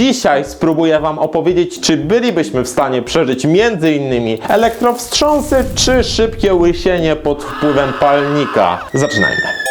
Dzisiaj spróbuję Wam opowiedzieć, czy bylibyśmy w stanie przeżyć m.in. elektrowstrząsy, czy szybkie łysienie pod wpływem palnika. Zaczynajmy.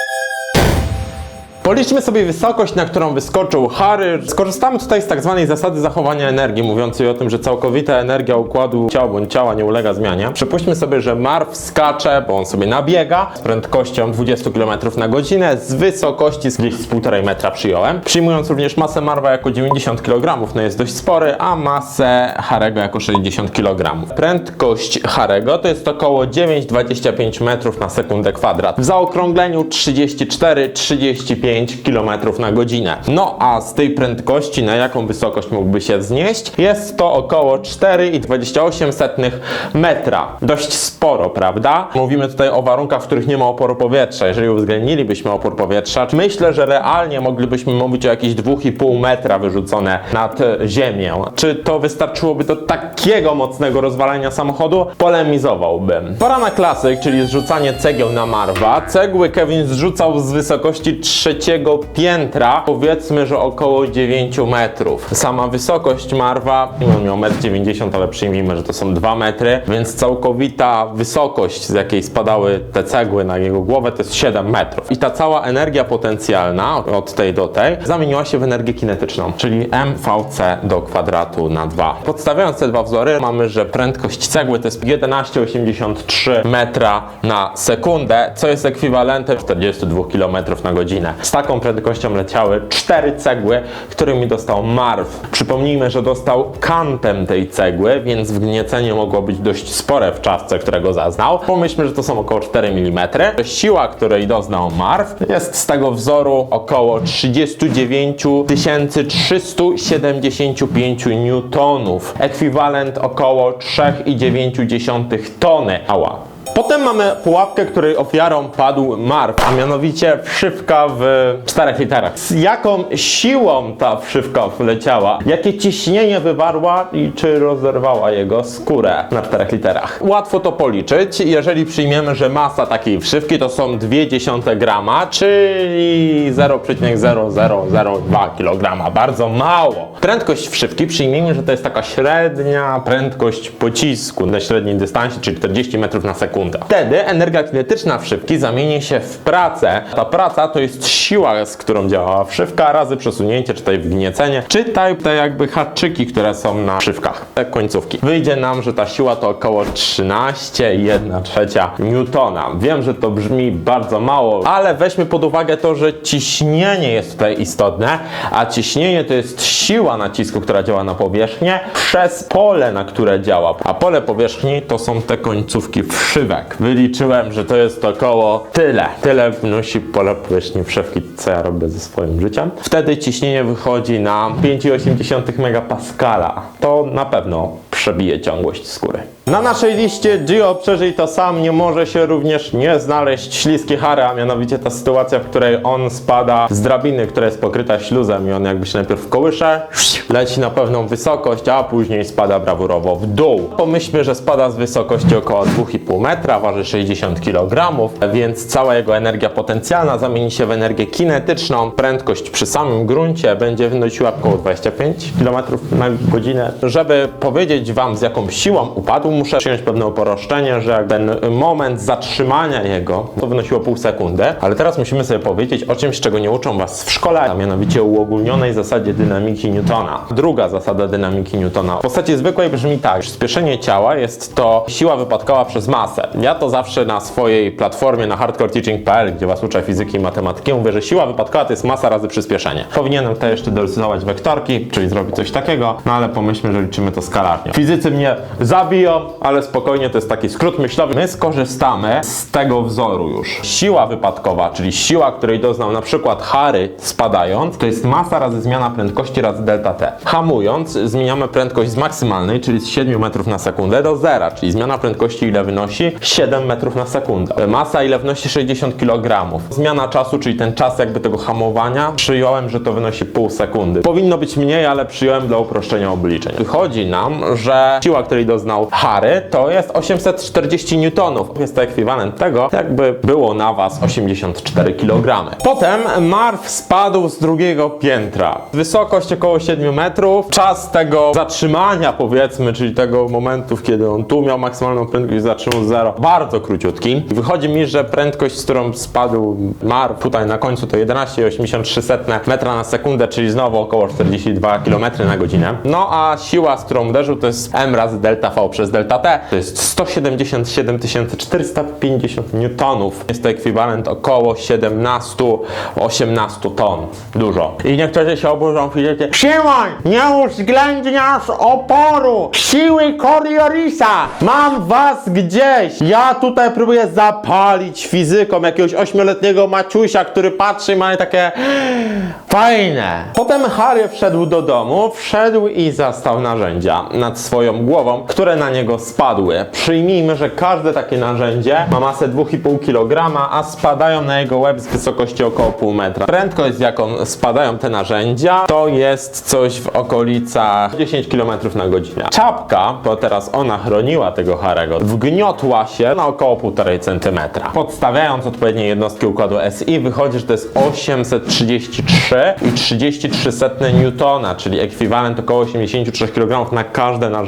Policzmy sobie wysokość, na którą wyskoczył Harry. Skorzystamy tutaj z tak zwanej zasady zachowania energii, mówiącej o tym, że całkowita energia układu ciała bądź ciała nie ulega zmianie. Przypuśćmy sobie, że Marv skacze, bo on sobie nabiega z prędkością 20 km na godzinę z wysokości z gdzieś z 1,5 metra przyjąłem. Przyjmując również masę Marva jako 90 kg, no jest dość spory, a masę Harego jako 60 kg. Prędkość Harego to jest około 9,25 metrów na sekundę kwadrat. W zaokrągleniu 34-35 km na godzinę. No a z tej prędkości na jaką wysokość mógłby się wznieść? Jest to około 4,28 metra. Dość sporo, prawda? Mówimy tutaj o warunkach, w których nie ma oporu powietrza. Jeżeli uwzględnilibyśmy opór powietrza, myślę, że realnie moglibyśmy mówić o jakieś 2,5 metra wyrzucone nad ziemię. Czy to wystarczyłoby do takiego mocnego rozwalania samochodu? Polemizowałbym. Pora na klasyk, czyli zrzucanie cegieł na Marwa. Cegły Kevin zrzucał z wysokości trzeciego piętra, powiedzmy, że około 9 metrów. Sama wysokość Marwa, on miał 1,90 m, ale przyjmijmy, że to są 2 metry, więc całkowita wysokość, z jakiej spadały te cegły na jego głowę, to jest 7 metrów. I ta cała energia potencjalna, od tej do tej, zamieniła się w energię kinetyczną, czyli mvc do kwadratu na 2. Podstawiając te dwa wzory, mamy, że prędkość cegły to jest 11,83 metra na sekundę, co jest ekwiwalentem 42 km na godzinę. Z taką prędkością leciały cztery cegły, którymi dostał Marv. Przypomnijmy, że dostał kantem tej cegły, więc wgniecenie mogło być dość spore w czasce, którego zaznał. Pomyślmy, że to są około 4 mm. Siła, której doznał Marv, jest z tego wzoru około 39 375 newtonów. Ekwiwalent około 3,9 tony. Ała. Potem mamy pułapkę, której ofiarą padł Marv, a mianowicie wszywka w 4 literach. Z jaką siłą ta wszywka wleciała, jakie ciśnienie wywarła i czy rozerwała jego skórę na 4 literach. Łatwo to policzyć, jeżeli przyjmiemy, że masa takiej wszywki to są 0,2 grama, czyli 0,0002 kg. Bardzo mało. Prędkość wszywki przyjmijmy, że to jest taka średnia prędkość pocisku na średnim dystansie, czyli 40 metrów na sekundę. Wtedy energia kinetyczna wszywki zamieni się w pracę. Ta praca to jest siła, z którą działała wszywka, razy przesunięcie, czy tutaj wgniecenie, czy tutaj te jakby haczyki, które są na wszywkach, te końcówki. Wyjdzie nam, że ta siła to około 13,1 trzecia newtona. Wiem, że to brzmi bardzo mało, ale weźmy pod uwagę to, że ciśnienie jest tutaj istotne, a ciśnienie to jest siła nacisku, która działa na powierzchnię przez pole, na które działa. A pole powierzchni to są te końcówki wszywek. Wyliczyłem, że to jest około tyle. Tyle wnosi pole powierzchni wszywki, co ja robię ze swoim życiem. Wtedy ciśnienie wychodzi na 5,8 megapascala. To na pewno przebije ciągłość skóry. Na naszej liście Gio przeżyj to sam nie może się również nie znaleźć śliskie Harry, a mianowicie ta sytuacja, w której on spada z drabiny, która jest pokryta śluzem i on jakby się najpierw kołysze, leci na pewną wysokość, a później spada brawurowo w dół. Pomyślmy, że spada z wysokości około 2,5 metra, waży 60 kg, więc cała jego energia potencjalna zamieni się w energię kinetyczną. Prędkość przy samym gruncie będzie wynosiła około 25 km na godzinę. Żeby powiedzieć Wam z jaką siłą upadł, muszę przyjąć pewne uporoszczenie, że ten moment zatrzymania jego to wynosiło pół sekundy, ale teraz musimy sobie powiedzieć o czymś, czego nie uczą Was w szkole, a mianowicie uogólnionej zasadzie dynamiki Newtona. Druga zasada dynamiki Newtona. W postaci zwykłej brzmi tak, przyspieszenie ciała jest to siła wypadkowa przez masę. Ja to zawsze na swojej platformie na hardcoreteaching.pl, gdzie Was uczę fizyki i matematyki, mówię, że siła wypadkowa to jest masa razy przyspieszenie. Powinienem tutaj jeszcze dorysować wektorki, czyli zrobić coś takiego, no ale pomyślmy, że liczymy to skalarnie. Fizycy mnie zabiją, ale spokojnie, to jest taki skrót myślowy. My skorzystamy z tego wzoru już. Siła wypadkowa, czyli siła, której doznał na przykład Harry spadając, to jest masa razy zmiana prędkości razy delta t. Hamując, zmieniamy prędkość z maksymalnej, czyli z 7 metrów na sekundę do zera, czyli zmiana prędkości ile wynosi? 7 metrów na sekundę. Masa ile wynosi? 60 kg. Zmiana czasu, czyli ten czas jakby tego hamowania, przyjąłem, że to wynosi pół sekundy. Powinno być mniej, ale przyjąłem dla uproszczenia obliczeń. Wychodzi nam, że siła, której doznał Harry, to jest 840 newtonów. Jest to ekwiwalent tego, jakby było na was 84 kg. Potem Marv spadł z drugiego piętra. Wysokość około 7 metrów. Czas tego zatrzymania, powiedzmy, czyli tego momentu, kiedy on tu miał maksymalną prędkość zatrzymał zero, bardzo króciutki. Wychodzi mi, że prędkość, z którą spadł Marv tutaj na końcu to 11,83 metra na sekundę, czyli znowu około 42 km na godzinę. No a siła, z którą uderzył, to jest m razy delta V przez delta T. To jest 177 450 newtonów. Jest to ekwiwalent około 17-18 ton. Dużo. I niektórzy się oburzą, widzicie, Szymon, nie uwzględniasz oporu, siły Coriorisa. Mam was gdzieś. Ja tutaj próbuję zapalić fizyką jakiegoś ośmioletniego Maciusia, który patrzy i ma takie fajne. Potem Harry wszedł do domu, wszedł i zastał narzędzia nad swoją głową, które na niego spadły. Przyjmijmy, że każde takie narzędzie ma masę 2,5 kg, a spadają na jego łeb z wysokości około pół metra. Prędkość, z jaką spadają te narzędzia, to jest coś w okolicach 10 km na godzinę. Czapka, bo teraz ona chroniła tego Harego, wgniotła się na około 1,5 cm. Podstawiając odpowiednie jednostki układu SI, wychodzi, że to jest 833,33 newtona, czyli ekwiwalent około 83 kg na każde narzędzie.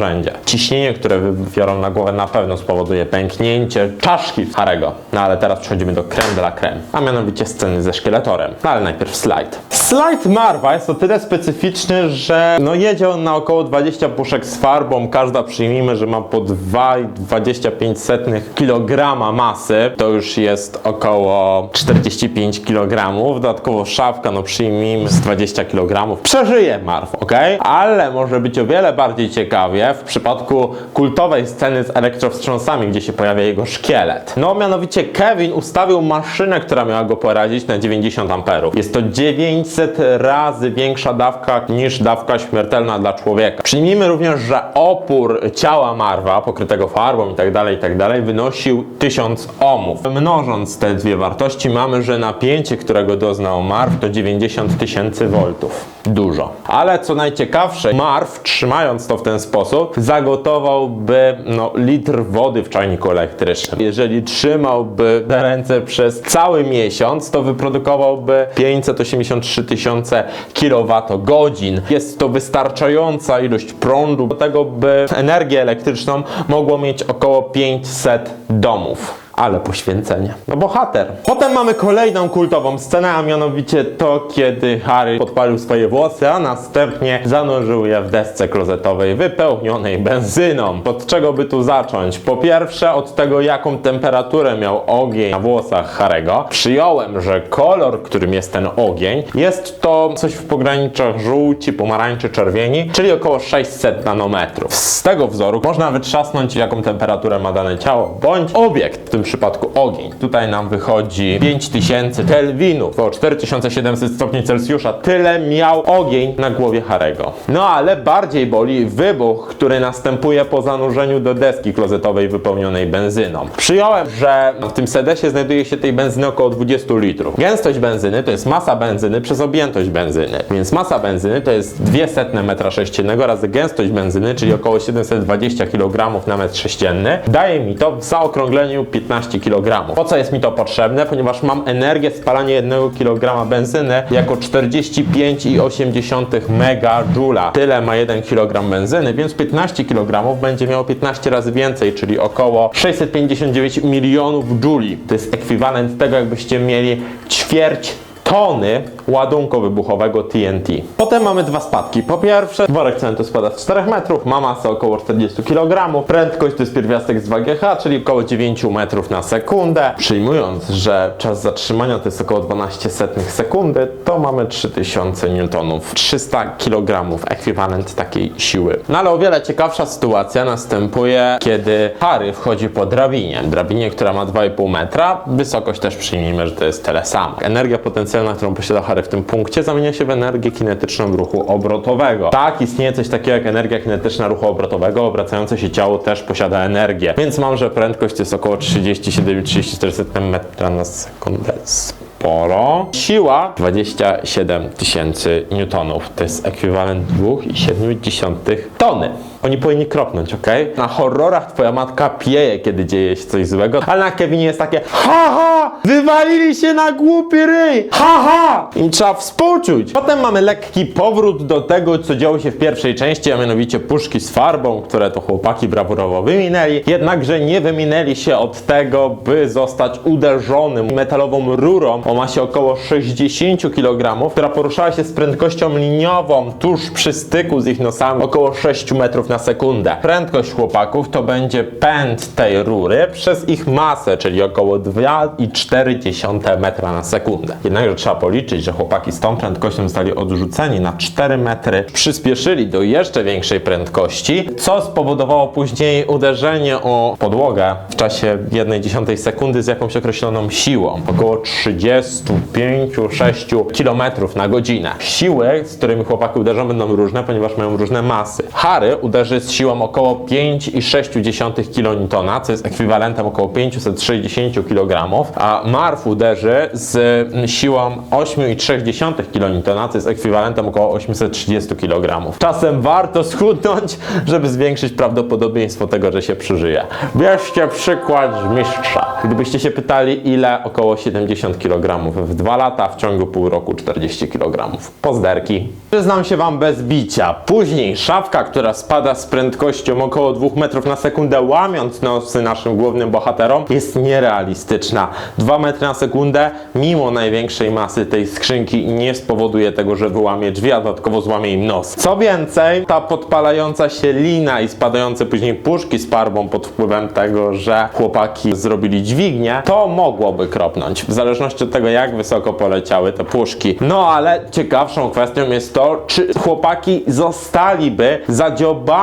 Ciśnienie, które wybiorą na głowę na pewno spowoduje pęknięcie czaszki Harego. No ale teraz przechodzimy do creme de la creme, a mianowicie sceny ze szkieletorem. No ale najpierw slajd. Slajd Marwa jest o tyle specyficzny, że no jedzie on na około 20 puszek z farbą, każda przyjmijmy, że ma po 2,25 kg masy, to już jest około 45 kg, dodatkowo szafka, no przyjmijmy z 20 kg. Przeżyje Marw, ok? Ale może być o wiele bardziej ciekawie w przypadku kultowej sceny z elektrowstrząsami, gdzie się pojawia jego szkielet. No mianowicie Kevin ustawił maszynę, która miała go poradzić na 90 amperów. Jest to 900 razy większa dawka niż dawka śmiertelna dla człowieka. Przyjmijmy również, że opór ciała Marwa, pokrytego farbą i tak dalej, i tak wynosił 1000 ohmów. Mnożąc te dwie wartości, mamy, że napięcie, którego doznał Marw, to 90 tysięcy voltów. Dużo. Ale co najciekawsze, Marw, trzymając to w ten sposób, zagotowałby no, litr wody w czajniku elektrycznym. Jeżeli trzymałby te ręce przez cały miesiąc, to wyprodukowałby 583 tysiące kilowatogodzin. Jest to wystarczająca ilość prądu do tego, by energię elektryczną mogło mieć około 500 domów. Ale poświęcenie. No bohater. Potem mamy kolejną kultową scenę, a mianowicie to, kiedy Harry podpalił swoje włosy, a następnie zanurzył je w desce klozetowej wypełnionej benzyną. Od czego by tu zacząć? Po pierwsze od tego, jaką temperaturę miał ogień na włosach Harego. Przyjąłem, że kolor, którym jest ten ogień, jest to coś w pograniczach żółci, pomarańczy, czerwieni, czyli około 600 nanometrów. Z tego wzoru można wytrzasnąć, jaką temperaturę ma dane ciało, bądź obiekt, w tym przypadku ogień. Tutaj nam wychodzi 5000 kelwinów, około 4700 stopni Celsjusza. Tyle miał ogień na głowie Harego. No ale bardziej boli wybuch, który następuje po zanurzeniu do deski klozetowej wypełnionej benzyną. Przyjąłem, że w tym sedesie znajduje się tej benzyny około 20 litrów. Gęstość benzyny to jest masa benzyny przez objętość benzyny. Więc masa benzyny to jest 200 metra sześciennego razy gęstość benzyny, czyli około 720 kg na metr sześcienny. Daje mi to w zaokrągleniu 15 kg. Po co jest mi to potrzebne? Ponieważ mam energię spalania 1 kg benzyny jako 45,8 megajoula. Tyle ma 1 kg benzyny, więc 15 kg będzie miało 15 razy więcej, czyli około 659 milionów jouli. To jest ekwiwalent tego, jakbyście mieli ćwierć tony ładunku wybuchowego TNT. Potem mamy dwa spadki. Po pierwsze, worek cementu spada z 4 metrów, ma masę około 40 kg, prędkość to jest pierwiastek z 2GH, czyli około 9 metrów na sekundę. Przyjmując, że czas zatrzymania to jest około 12 setnych sekundy, to mamy 3000 newtonów, 300 kg, ekwiwalent takiej siły. No ale o wiele ciekawsza sytuacja następuje, kiedy Harry wchodzi po drabinie. Drabinie, która ma 2,5 metra, wysokość też przyjmijmy, że to jest tyle samo. Energia potencjalna, którą posiada Harry w tym punkcie, zamienia się w energię kinetyczną ruchu obrotowego. Tak, istnieje coś takiego jak energia kinetyczna ruchu obrotowego, obracające się ciało też posiada energię. Więc mam, że prędkość jest około 37-34 metra na sekundę. sporo. Siła 27 tysięcy newtonów. To jest ekwiwalent 2,7 tony. Oni powinni kropnąć, ok? Na horrorach twoja matka pieje, kiedy dzieje się coś złego, ale na Kevinie jest takie Haha! Wywalili się na głupi ryj! Haha! Im trzeba współczuć. Potem mamy lekki powrót do tego, co działo się w pierwszej części, a mianowicie puszki z farbą, które to chłopaki brawurowo wyminęli. Jednakże nie wyminęli się od tego, by zostać uderzonym metalową rurą o masie około 60 kg, która poruszała się z prędkością liniową tuż przy styku z ich nosami około 6 metrów na sekundę. Prędkość chłopaków to będzie pęd tej rury przez ich masę, czyli około 2,4 metra na sekundę. Jednakże trzeba policzyć, że chłopaki z tą prędkością zostali odrzuceni na 4 metry, przyspieszyli do jeszcze większej prędkości, co spowodowało później uderzenie o podłogę w czasie 1,1 sekundy z jakąś określoną siłą, około 35-6 km na godzinę. Siły, z którymi chłopaki uderzą, będą różne, ponieważ mają różne masy. Harry uderzy z siłą około 5,6 kN, co jest ekwiwalentem około 560 kg, a Marv uderzy z mm, siłą 8,3 kN, co jest ekwiwalentem około 830 kg. Czasem warto schudnąć, żeby zwiększyć prawdopodobieństwo tego, że się przeżyje. Bierzcie przykład mistrza. Gdybyście się pytali, ile około 70 kg w 2 lata, w ciągu pół roku 40 kg. Pozderki. Przyznam się wam bez bicia. Później szafka, która spada z prędkością około 2 metrów na sekundę, łamiąc nosy naszym głównym bohaterom, jest nierealistyczna. 2 metry na sekundę, mimo największej masy tej skrzynki, nie spowoduje tego, że wyłamie drzwi, a dodatkowo złamie im nos. Co więcej, ta podpalająca się lina i spadające później puszki z farbą pod wpływem tego, że chłopaki zrobili dźwignię, to mogłoby kropnąć. W zależności od tego, jak wysoko poleciały te puszki. No ale ciekawszą kwestią jest to, czy chłopaki zostaliby zadziobani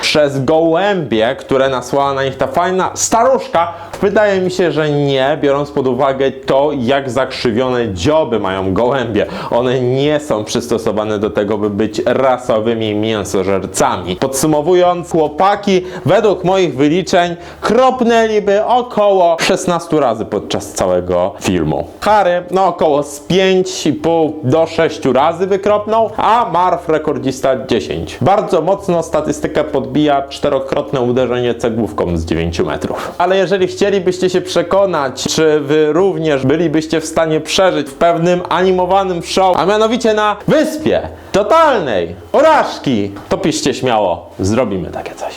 przez gołębie, które nasłała na nich ta fajna staruszka. Wydaje mi się, że nie, biorąc pod uwagę to, jak zakrzywione dzioby mają gołębie. One nie są przystosowane do tego, by być rasowymi mięsożercami. Podsumowując, chłopaki, według moich wyliczeń, kropnęliby około 16 razy podczas całego filmu. Harry, no około z 5,5 do 6 razy wykropnął, a Marv rekordzista 10. Bardzo mocno statystykę podbija czterokrotne uderzenie cegłówką z 9 metrów. Ale jeżeli chcielibyście się przekonać, czy wy również bylibyście w stanie przeżyć w pewnym animowanym show, a mianowicie na wyspie totalnej porażki, to piszcie śmiało, zrobimy takie coś.